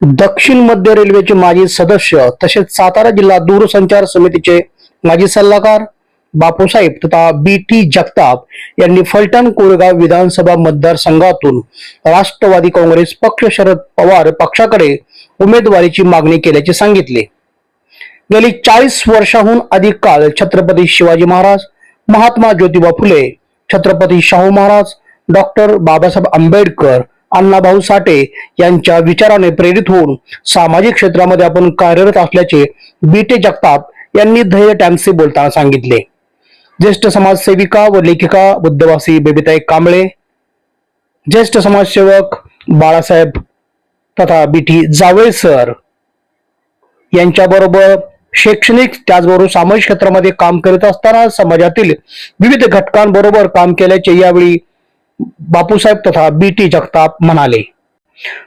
दक्षिण मध्य रेल्वेचे माजी सदस्य तसेच सातारा जिल्हा दूरसंचार समितीचे माजी सल्लागार बापूसाहेब तथा बी टी जगताप यांनी फलटण कोरेगाव विधानसभा मतदारसंघातून राष्ट्रवादी काँग्रेस पक्ष शरद पवार पक्षाकडे उमेदवारीची मागणी केल्याचे सांगितले. गेली चाळीस वर्षाहून अधिक काळ छत्रपती शिवाजी महाराज महात्मा ज्योतिबा फुले छत्रपती शाहू महाराज डॉक्टर बाबासाहेब आंबेडकर अण्णाभाऊ साठे यांच्या विचाराने प्रेरित होऊन सामाजिक क्षेत्रामध्ये आपण कार्यरत असल्याचे बी टे जगताप यांनी ध्येय टाइम्सशी बोलताना सांगितले. ज्येष्ठ समाजसेविका व लेखिका बुद्धवासी बेबीताई कांबळे ज्येष्ठ समाजसेवक बाळासाहेब तथा बीटी जावळे सर यांच्याबरोबर शैक्षणिक त्याचबरोबर सामाजिक क्षेत्रामध्ये काम करत असताना समाजातील विविध घटकांबरोबर काम केल्याचे यावेळी बापूसाहेब तथा बी टी जगताप म्हणाले.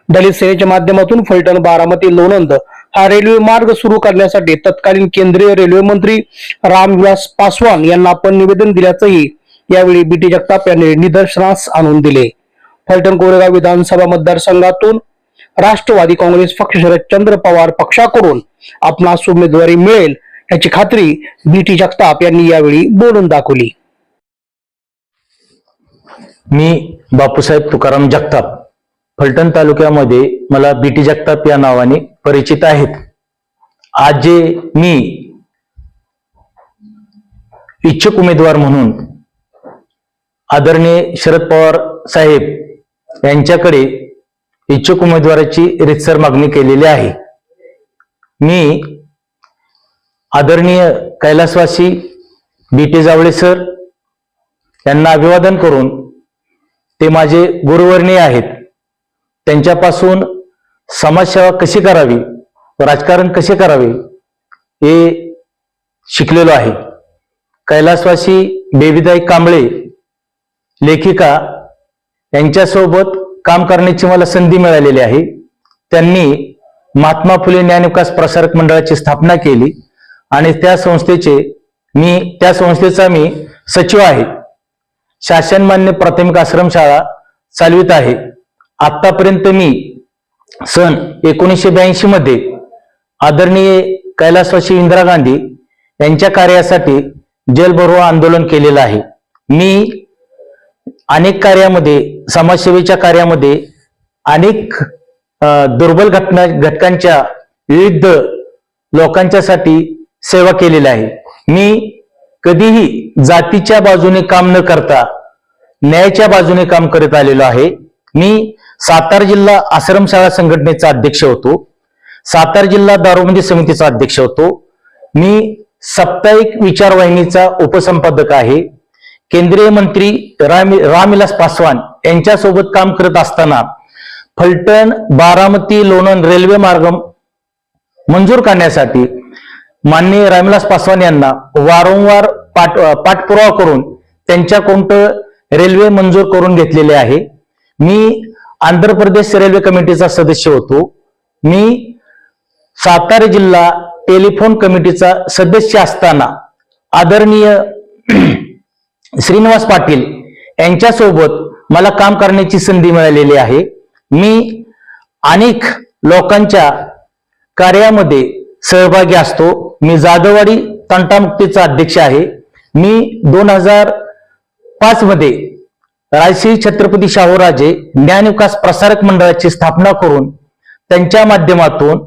दलित सेनेच्या माध्यमातून फलटण बारामती लोणंद हा रेल्वे मार्ग सुरू करण्यासाठी तत्कालीन केंद्रीय रेल्वे मंत्री रामविलास पासवान यांना आपण निवेदन दिल्याचंही यावेळी बी टी जगताप यांनी निदर्शनास आणून दिले. फलटण कोरेगाव विधानसभा मतदारसंघातून राष्ट्रवादी काँग्रेस पक्ष शरदचंद्र पवार पक्षाकडून आपणास उमेदवारी मिळेल याची खात्री बी टी जगताप यांनी यावेळी बोलून दाखवली. मी बापूसाहेब तुकाराम जगताप फलटण तालुक्यामध्ये मला बीटी जगताप या नावाने परिचित आहेत. आज जे मी इच्छुक उमेदवार म्हणून आदरणीय शरद पवार साहेब यांच्याकडे इच्छुक उमेदवाराची रितसर मागणी केलेली आहे. मी आदरणीय कैलासवासी बीटी जावळे सर यांना अभिवादन करून ते माझे गुरुवर्णीय आहेत. त्यांच्यापासून समाजसेवा कशी करावी राजकारण कसे करावे हे शिकलेलो आहे. कैलासवासी बेबीदाई कांबळे लेखिका यांच्यासोबत काम करण्याची मला संधी मिळालेली आहे. त्यांनी महात्मा फुले ज्ञानविकास प्रसारक मंडळाची स्थापना केली आणि त्या संस्थेचे मी त्या संस्थेचा मी सचिव आहे. शासनमान्य प्राथमिक आश्रमशाळा चालवित आहे. आतापर्यंत मी सन एकोणीसशे ब्याऐंशी मध्ये आदरणीय कैलासवासी इंदिरा गांधी यांच्या कार्यासाठी जलभरो आंदोलन केलेलं आहे. मी अनेक कार्यामध्ये समाजसेवेच्या कार्यामध्ये अनेक दुर्बल घटना घटकांच्या विविध लोकांच्यासाठी सेवा केलेली आहे. मी कधीही जातीच्या बाजूने काम न करता न्यायाच्या बाजूने काम करत आलेलो आहे. मी सातारा जिल्हा आश्रमशाळा संघटनेचा अध्यक्ष होतो. सातारा जिल्हा दारूबंदी समितीचा अध्यक्ष होतो. मी साप्ताहिक विचारवाहिनीचा उपसंपादक आहे. केंद्रीय मंत्री राम रामविलास पासवान यांच्यासोबत काम करत असताना फलटण बारामती लोणंद रेल्वे मार्ग मंजूर करण्यासाठी माननीय रामविलास पासवान यांना वारंवार पाठ पाठपुरावा करून त्यांच्याकडून रेल्वे मंजूर करून घेतलेले आहे. मी आंध्र प्रदेश रेल्वे कमिटीचा सदस्य होतो. मी सातारा जिल्हा टेलिफोन कमिटीचा सदस्य असताना आदरणीय श्रीनिवास पाटील यांच्यासोबत मला काम करण्याची संधी मिळालेली आहे. मी अनेक लोकांच्या कार्यामध्ये सहभागी असतो. मी जाधववाडी तंटामुक्तीचा अध्यक्ष आहे. मी दोन हजार पाच मध्ये राजश्री छत्रपती शाहूराजे ज्ञानविकास प्रसारक मंडळाची स्थापना करून त्यांच्या माध्यमातून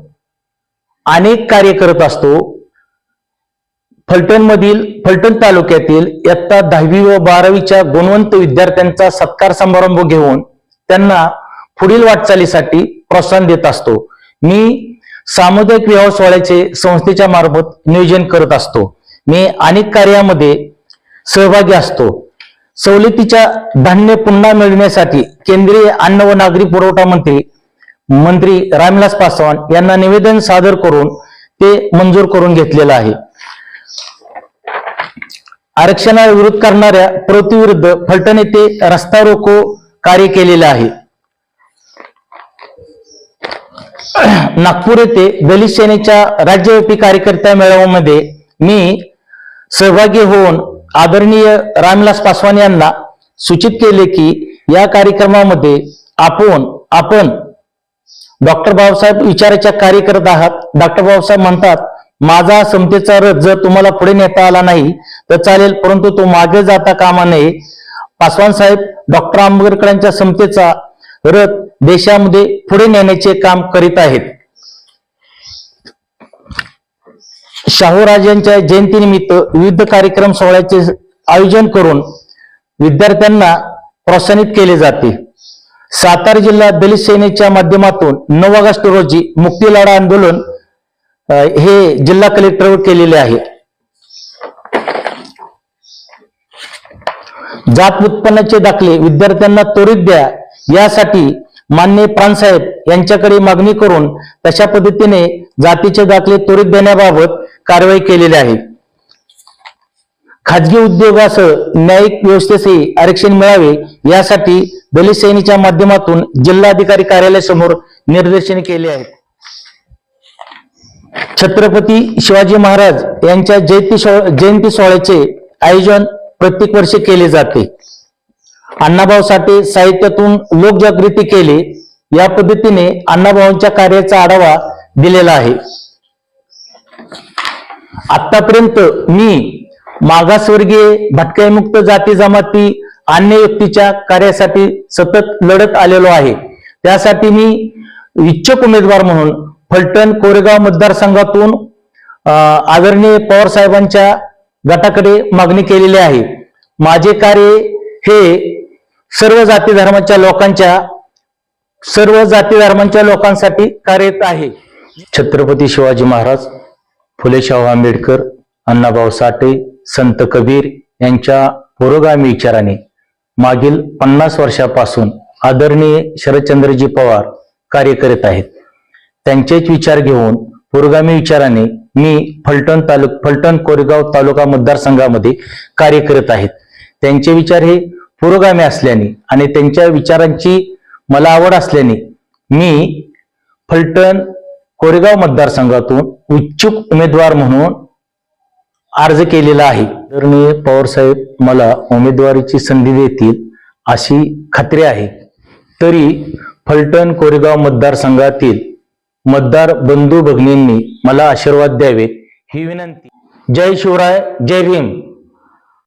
अनेक कार्य करत असतो. फलटणमधील फलटण तालुक्यातील इयत्ता दहावी व बारावीच्या गुणवंत विद्यार्थ्यांचा सत्कार समारंभ घेऊन त्यांना पुढील वाटचालीसाठी प्रोत्साहन देत असतो. मी सामुदायिक विवाह सोहळ्याचे संस्थेच्या मार्फत नियोजन करत असतो. मी अनेक कार्यामध्ये सहभागी असतो. सवलतीच्या धान्य पुन्हा मिळविण्यासाठी केंद्रीय अन्न व नागरी पुरवठा मंत्री मंत्री रामविलास पासवान यांना निवेदन सादर करून ते मंजूर करून घेतलेलं आहे. आरक्षणाला विरोध करणाऱ्या प्रवृत्तीविरुद्ध फलटण येथे रस्ता रोको कार्य केलेलं आहे. नागपूर येथे दलित सेनेच्या राज्यव्यापी कार्यकर्त्या मेळाव्यामध्ये मी सहभागी होऊन आदरणीय रामविलास पासवान यांना सूचित केले की या कार्यक्रमामध्ये आपण आपण डॉक्टर बाबासाहेब विचाराच्या कार्य करत आहात. डॉक्टर बाबासाहेब म्हणतात माझा समतेचा रथ जर तुम्हाला पुढे नेता आला नाही तर चालेल परंतु तो मागे जाता कामा नये. पासवान साहेब डॉक्टर आंबेडकरांच्या समतेचा रथ देशामध्ये पुढे नेण्याचे काम करीत आहेत. शाहूराजांच्या जयंतीनिमित्त विविध कार्यक्रम सोहळ्याचे आयोजन करून विद्यार्थ्यांना प्रोत्साहित केले जाते. सातारा जिल्हा दलित सेनेच्या माध्यमातून नऊ ऑगस्ट रोजी मुक्ती लढा आंदोलन हे जिल्हा कलेक्टरवर केलेले आहे. जात उत्पन्नाचे दाखले विद्यार्थ्यांना त्वरित द्या. यासाठी मान्य प्राणसाहेब यांच्याकडे मागणी करून तशा पद्धतीने जातीचे दाखले त्वरित देण्याबाबत कारवाई केलेली आहे. खाजगी उद्योगासह न्यायिक व्यवस्थेसही आरक्षण मिळावे यासाठी दलित सेनेच्या माध्यमातून जिल्हाधिकारी कार्यालयासमोर निर्देशन केले आहेत छत्रपती शिवाजी महाराज यांच्या जयंती जयंती सोहळ्याचे आयोजन प्रत्येक वर्षी केले जाते. अण्णाभाऊ साठे साहित्यातून लोकजागृती केली. या पद्धतीने अण्णाभाऊंच्या कार्याचा आढावा दिलेला आहे. आतापर्यंत मी मागासवर्गीय भटक्यामुक्त जाती जमाती अन्य व्यक्तीच्या कार्यासाठी सतत लढत आलेलो आहे. त्यासाठी मी इच्छुक उमेदवार म्हणून फलटण कोरेगाव मतदारसंघातून आदरणीय पवार साहेबांच्या गटाकडे मागणी केलेली आहे. माझे कार्य हे सर्व जाती धर्माच्या लोकांच्या सर्व जाती धर्मांच्या लोकांसाठी कार्यरत आहे. छत्रपती शिवाजी महाराज फुले शाहू आंबेडकर अण्णाभाऊ साठे संत कबीर यांच्या पुरोगामी विचाराने मागील पन्नास वर्षापासून आदरणीय शरदचंद्रजी पवार कार्य करीत आहेत. त्यांचेच विचार घेऊन पुरोगामी विचाराने मी फलटण तालुक फलटण कोरेगाव तालुका मतदारसंघामध्ये कार्य करत आहेत. त्यांचे विचार हे पुरोगामी असल्याने आणि त्यांच्या विचारांची मला आवड असल्याने मी फलटण कोरेगाव मतदारसंघातून इच्छुक उमेदवार म्हणून अर्ज केलेला आहे. तर मी पवारसाहेब मला उमेदवारीची संधी देतील अशी खात्री आहे. तरी फलटण कोरेगाव मतदारसंघातील मतदार बंधू भगिनींनी मला आशीर्वाद द्यावे ही विनंती. जय शिवराय जय भीम.